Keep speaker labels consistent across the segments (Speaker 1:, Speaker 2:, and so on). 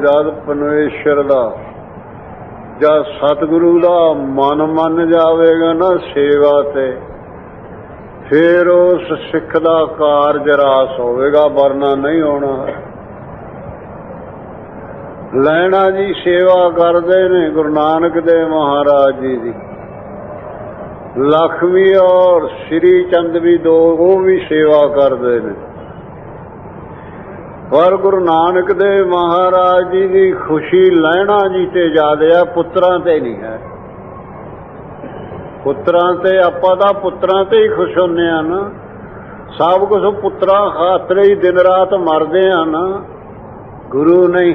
Speaker 1: ਜਦ ਪਰਮੇਸ਼ਰ ਦਾ ਜਾਂ ਸਤਿਗੁਰੂ ਦਾ ਮਨ ਮੰਨ ਜਾਵੇਗਾ ਨਾ ਸੇਵਾ ਤੇ, ਫੇਰ ਉਸ ਸਿੱਖ ਦਾ ਕਾਰਜ ਰਾਸ ਹੋਵੇਗਾ, ਵਰਨਾ ਨਹੀਂ ਹੋਣਾ। ਲੈਣਾ ਜੀ ਸੇਵਾ ਕਰਦੇ ਨੇ ਗੁਰੂ ਨਾਨਕ ਦੇਵ ਮਹਾਰਾਜ ਜੀ ਦੀ। ਲਖਮੀ ਔਰ ਸ੍ਰੀ ਚੰਦ ਵੀ ਦੋ, ਉਹ ਵੀ ਸੇਵਾ ਕਰਦੇ ਨੇ। ਪਰ ਗੁਰੂ ਨਾਨਕ ਦੇਵ ਮਹਾਰਾਜ ਜੀ ਦੀ ਖੁਸ਼ੀ ਲੈਣਾ ਜੀ ਤੇ ਜ਼ਿਆਦਾ ਆ ਪੁੱਤਰਾਂ ਤੇ ਨਹੀਂ ਹੈ। ਪੁੱਤਰਾਂ ਤੇ ਆਪਾਂ ਤਾਂ ਪੁੱਤਰਾਂ ਤੇ ਹੀ ਖੁਸ਼ ਹੁੰਨੇ ਆ ਨਾ। ਸਭ ਕੁਝ ਪੁੱਤਰਾਂ ਖਾਤਰ ਹੀ ਦਿਨ ਰਾਤ ਮਰਦੇ ਆ ਨਾ। ਗੁਰੂ ਨਹੀਂ।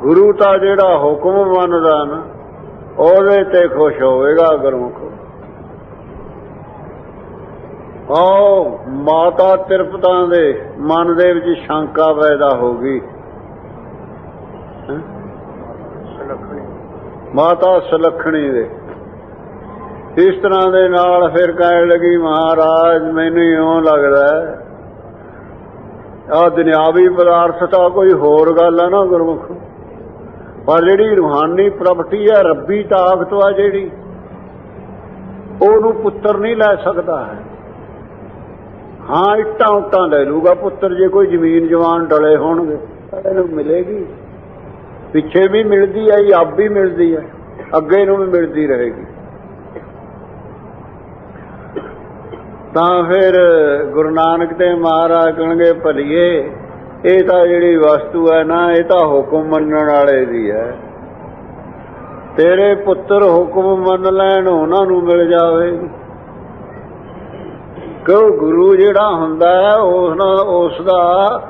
Speaker 1: ਗੁਰੂ ਤਾਂ ਜਿਹੜਾ ਹੁਕਮ ਮੰਨਦਾ ਨਾ, ਉਹਦੇ ਤੇ ਖੁਸ਼ ਹੋਵੇਗਾ ਗੁਰਮੁਖ। ਆਓ, ਮਾਤਾ ਤਿਰਪਤਾਂ ਦੇ ਮਨ ਦੇ ਵਿੱਚ ਸ਼ੰਕਾ ਪੈਦਾ ਹੋ ਗਈ। ਮਾਤਾ ਸੁਲੱਖਣੀ ਦੇ। ਇਸ ਤਰ੍ਹਾਂ ਦੇ ਨਾਲ ਫਿਰ ਕਹਿਣ ਲੱਗੀ, ਮਹਾਰਾਜ, ਮੈਨੂੰ ਇਉਂ ਲੱਗਦਾ ਆ ਦੁਨਿਆਵੀ ਪਦਾਰਥ ਤਾਂ ਕੋਈ ਹੋਰ ਗੱਲ ਆ ਨਾ ਗੁਰਮੁਖ। ਪਰ ਜਿਹੜੀ ਰੂਹਾਨੀ ਪ੍ਰਾਪਰਟੀ ਆ ਰੱਬੀ ਤਾਕਤ ਆ ਜਿਹੜੀ, ਉਹਨੂੰ ਪੁੱਤਰ ਨਹੀਂ ਲੈ ਸਕਦਾ ਹੈ। ਹਾਂ ਇੱਟਾਂ ਉੱਟਾਂ ਲੈ ਲੂਗਾ ਪੁੱਤਰ ਜੇ ਕੋਈ ਜ਼ਮੀਨ ਜਵਾਨ ਡਲੇ ਹੋਣਗੇ। ਤਾਂ ਇਹਨੂੰ ਮਿਲੇਗੀ। ਪਿੱਛੇ ਵੀ ਮਿਲਦੀ ਹੈ ਆਪ ਵੀ ਮਿਲਦੀ ਹੈ ਅੱਗੇ ਨੂੰ ਵੀ ਮਿਲਦੀ ਰਹੇਗੀ। ਤਾਂ ਫਿਰ ਗੁਰੂ ਨਾਨਕ ਦੇ ਮਹਾਰਾਜ ਕਹਿਣਗੇ ਭਲੀਏ ਇਹ ਤਾਂ ਜਿਹੜੀ ਵਸਤੂ ਹੈ ਨਾ ਇਹ ਤਾਂ ਹੁਕਮ ਮੰਨਣ ਵਾਲੇ ਦੀ ਹੈ। ਤੇਰੇ ਪੁੱਤਰ ਹੁਕਮ ਮੰਨ ਲੈਣ ਉਹਨਾਂ ਨੂੰ ਮਿਲ ਜਾਵੇਗੀ ਕਿਉਂ ਗੁਰੂ ਜਿਹੜਾ ਹੁੰਦਾ ਹੈ ਉਸ ਨਾਲ ਉਸ ਦਾ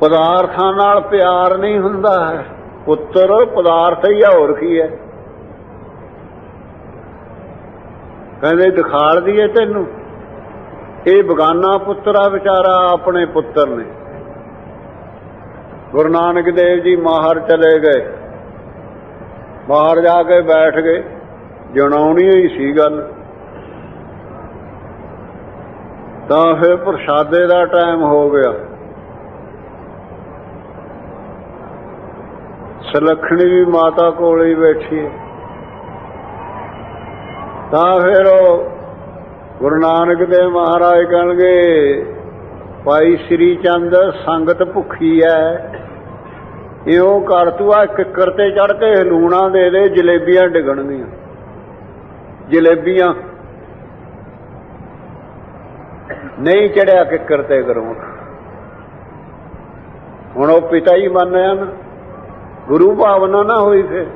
Speaker 1: ਪਦਾਰਥਾਂ ਨਾਲ ਪਿਆਰ ਨਹੀਂ ਹੁੰਦਾ ਹੈ। ਪੁੱਤਰ ਪਦਾਰਥ ਹੀ ਆ, ਹੋਰ ਕੀ ਹੈ? ਕਹਿੰਦੇ, ਦਿਖਾਲ ਦਈਏ ਤੈਨੂੰ। ਇਹ ਬਗਾਨਾ ਪੁੱਤਰ ਆ ਵਿਚਾਰਾ ਆਪਣੇ ਪੁੱਤਰ ਨੇ। ਗੁਰੂ ਨਾਨਕ ਦੇਵ ਜੀ ਮਾਹਰ ਚਲੇ ਗਏ। ਬਾਹਰ ਜਾ ਕੇ ਬੈਠ ਗਏ। ਜਣਾਉਣੀ ਹੀ ਸੀ ਗੱਲ। ਤਾਂ ਫਿਰ ਪ੍ਰਸ਼ਾਦੇ ਦਾ ਟਾਈਮ ਹੋ ਗਿਆ। ਸਲਖਣੀ ਵੀ ਮਾਤਾ ਕੋਲ ਹੀ ਬੈਠੀ ਤਾਂ ਫਿਰ ਉਹ ਗੁਰੂ ਨਾਨਕ ਦੇਵ ਮਹਾਰਾਜ ਕਹਿਣਗੇ, ਭਾਈ ਸ੍ਰੀ ਚੰਦ, ਸੰਗਤ ਭੁੱਖੀ ਹੈ ਇਉਂ ਕਰ ਤੂੰ ਆ ਕਿੱਕਰ ਤੇ ਚੜ ਕੇ ਹਲੂਣਾ ਦੇ ਦੇ, ਜਲੇਬੀਆਂ ਡਿਗਣਗੀਆਂ। ਜਲੇਬੀਆਂ ਨਹੀਂ ਚੜਿਆ ਕਿੱਕਰ ਤੇ ਕਰੂੰ। ਹੁਣ ਉਹ ਪਿਤਾ ਹੀ ਮੰਨਿਆ ਨਾ ਗੁਰੂ ਭਾਵਨਾ ਨਾ ਹੋਈ ਫਿਰ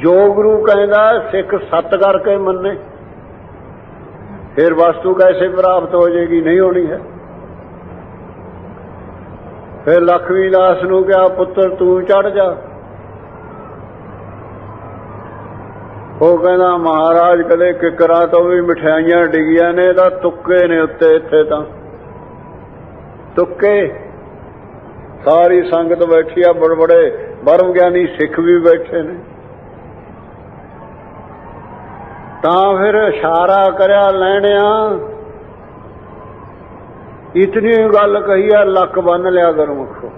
Speaker 1: ਜੋ ਗੁਰੂ ਕਹਿੰਦਾ, ਸਿੱਖ ਸੱਤ ਕਰਕੇ ਮੰਨੇ। ਫਿਰ ਵਸਤੂ ਕੈਸੇ ਪ੍ਰਾਪਤ ਹੋ ਜਾਏਗੀ ਨਹੀਂ ਹੋਣੀ ਹੈ। ਫਿਰ ਲਖਮੀ ਦਾਸ ਨੂੰ ਕਿਹਾ, ਪੁੱਤਰ ਤੂੰ ਚੜ ਜਾ। ਉਹ ਕਹਿੰਦਾ, ਮਹਾਰਾਜ, ਕਦੇ ਕਿਕਰਾਂ ਤੋਂ ਵੀ ਮਠਿਆਈਆਂ ਡਿਗੀਆਂ ਨੇ ਤਾਂ ਤੁੱਕੇ ਨੇ ਉੱਤੇ ਇੱਥੇ ਤਾਂ। ਤੁੱਕੇ? ਸਾਰੀ ਸੰਗਤ ਬੈਠੀ ਆ ਬੜੇ ਬੜੇ ਬਰਮ ਗਿਆਨੀ ਸਿੱਖ ਵੀ ਬੈਠੇ ਨੇ। ਤਾਂ ਫਿਰ ਇਸ਼ਾਰਾ ਕਰਿਆ ਲੈਣਿਆ। ਇਤਨੀ ਗੱਲ ਕਹੀ ਆ, ਲੱਕ ਬੰਨ ਲਿਆ ਗੁਰਮੁਖੋ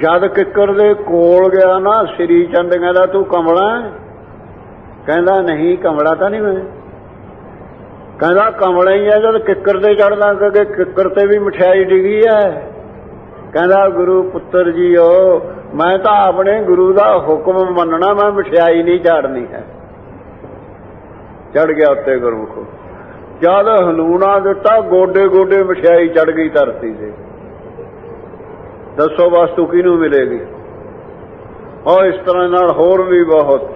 Speaker 1: ਜਦ ਕਿੱਕਰ ਦੇ ਕੋਲ ਗਿਆ ਨਾ, ਸ੍ਰੀ ਚੰਦ ਕਹਿੰਦਾ, ਤੂੰ ਕਮਲਾ ਕਹਿੰਦਾ ਨਹੀਂ, ਕਮਲਾ ਤਾਂ ਨਹੀਂ ਮੈਂ। ਕਹਿੰਦਾ ਕਮਲਾ ਹੀ ਆ, ਜਦ ਕਿੱਕਰ ਤੇ ਚੜਦਾ ਕਿ ਕਿੱਕਰ ਤੇ ਵੀ ਮਠਿਆਈ ਡਿਗੀ ਹੈ ਕਹਿੰਦਾ ਗੁਰੂ ਪੁੱਤਰ ਜੀਓ, ਮੈਂ ਤਾਂ ਆਪਣੇ ਗੁਰੂ ਦਾ ਹੁਕਮ ਮੰਨਣਾ, ਮੈਂ ਮਠਿਆਈ ਨਹੀਂ ਝਾੜਨੀ ਹੈ। ਚੜ ਗਿਆ ਉੱਤੇ ਗੁਰਮੁਖ। ਜਦ ਹਲੂਣਾ ਦਿੱਤਾ ਗੋਡੇ ਗੋਡੇ ਮਠਿਆਈ ਚੜ ਗਈ ਧਰਤੀ ਤੇ। ਦੱਸੋ ਵਸਤੂ ਕਿਹਨੂੰ ਮਿਲੇਗੀ? ਔਰ ਇਸ ਤਰ੍ਹਾਂ ਨਾਲ ਹੋਰ ਵੀ ਬਹੁਤ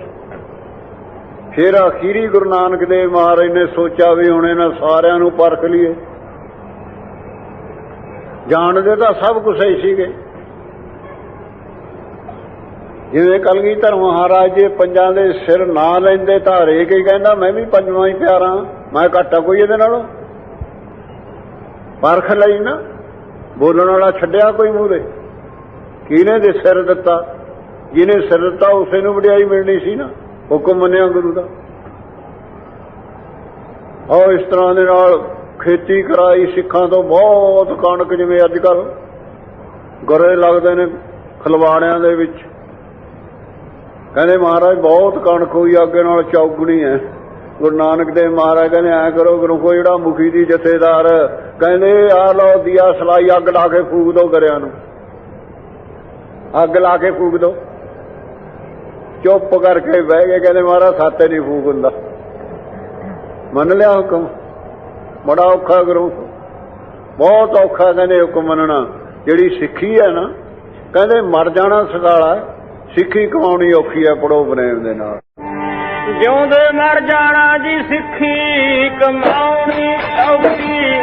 Speaker 1: ਫਿਰ ਅਖੀਰੀ ਗੁਰੂ ਨਾਨਕ ਦੇਵ ਮਹਾਰਾਜ ਨੇ ਸੋਚਿਆ ਵੀ ਹੁਣ ਇਹਨਾਂ ਸਾਰਿਆਂ ਨੂੰ ਪਰਖ ਲਈਏ। ਜਾਣਦੇ ਤਾਂ ਸਭ ਕੁਝ ਹੀ ਸੀਗੇ। ਜਿਵੇਂ ਕਲਗੀਧਰ ਮਹਾਰਾਜ ਜੇ ਪੰਜਾਂ ਦੇ ਸਿਰ ਨਾ ਲੈਂਦੇ ਤਾਂ ਹਰੇਕ ਹੀ ਕਹਿੰਦਾ, ਮੈਂ ਵੀ ਪੰਜਵਾਂ ਹੀ ਪਿਆਰਾ ਮੈਂ ਘਾਟਾ ਕੋਈ ਇਹਦੇ ਨਾਲੋਂ? ਪਰਖ ਲਈ ਨਾ। ਬੋਲਣ ਵਾਲਾ ਛੱਡਿਆ ਕੋਈ ਮੂਰੇ ਕਿਹਨੇ ਦੇ ਸਿਰ ਦਿੱਤਾ? ਜਿਹਨੇ ਸਿਰ ਦਿੱਤਾ, ਉਸੇ ਨੂੰ ਵਡਿਆਈ ਮਿਲਣੀ ਸੀ ਨਾ। ਹੁਕਮ ਮੰਨਿਆ ਗੁਰੂ ਦਾ। ਔਰ ਇਸ ਤਰ੍ਹਾਂ ਦੇ ਨਾਲ ਖੇਤੀ ਕਰਾਈ ਸਿੱਖਾਂ ਤੋਂ ਬਹੁਤ ਕਣਕ ਜਿਵੇਂ ਅੱਜ ਕੱਲ ਗਰੇ ਲੱਗਦੇ ਨੇ ਖਲਵਾੜਿਆਂ ਦੇ ਵਿੱਚ। ਕਹਿੰਦੇ ਮਹਾਰਾਜ, ਬਹੁਤ ਕਣਕ ਹੋਈ, ਅੱਗੇ ਨਾਲ ਚੌਗਣੀ ਹੈ। ਗੁਰੂ ਨਾਨਕ ਦੇਵ ਮਹਾਰਾਜ ਕਹਿੰਦੇ, ਐ ਕਰੋ ਗੁਰੂ ਕੋ ਜਿਹੜਾ ਮੁਖੀ ਦੀ ਜਥੇਦਾਰ ਕਹਿੰਦੇ ਆ ਲਓ ਦੀਆ ਸਲਾਈ ਅੱਗ ਲਾ ਕੇ ਫੂਕ ਦੋ ਗਰਿਆਂ ਨੂੰ। ਅੱਗ ਲਾ ਕੇ ਫੂਕ ਦੋ। ਚੁੱਪ ਕਰਕੇ ਬਹਿ ਗਏ ਕਹਿੰਦੇ ਮਹਾਰਾਜ, ਸਾਤੇ ਨਹੀਂ ਫੂਕ ਹੁੰਦਾ। ਮੰਨ ਲਿਆ ਹੁਕਮ? ਬੜਾ ਔਖਾ ਗੁਰੂ ਬਹੁਤ ਔਖਾ ਕਹਿੰਦੇ ਹੁਕਮ ਮੰਨਣਾ। ਜਿਹੜੀ ਸਿੱਖੀ ਹੈ ਨਾ, ਕਹਿੰਦੇ ਮਰ ਜਾਣਾ ਸਗਾਲਾ, ਸਿੱਖੀ ਕਮਾਉਣੀ ਔਖੀ ਹੈ ਪੜੋ ਬਨੇਮ ਦੇ ਨਾਲ।
Speaker 2: ਜਿਉਂਦੇ ਮਰ ਜਾਣਾ ਜੀ ਸਿੱਖੀ ਕਮਾਉਣੀ ਔਖੀ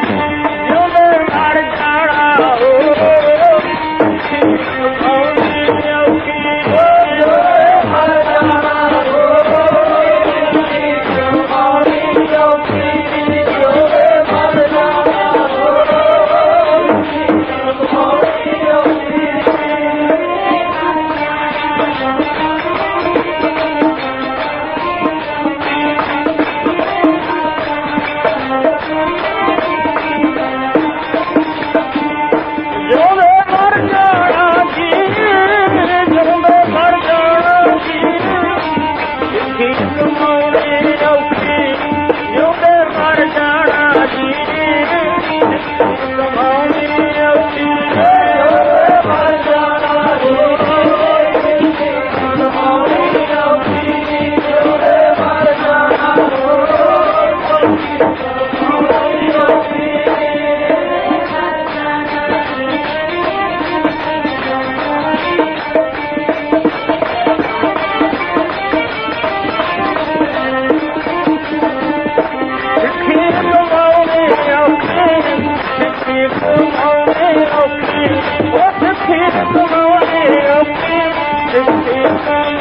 Speaker 2: Thank you.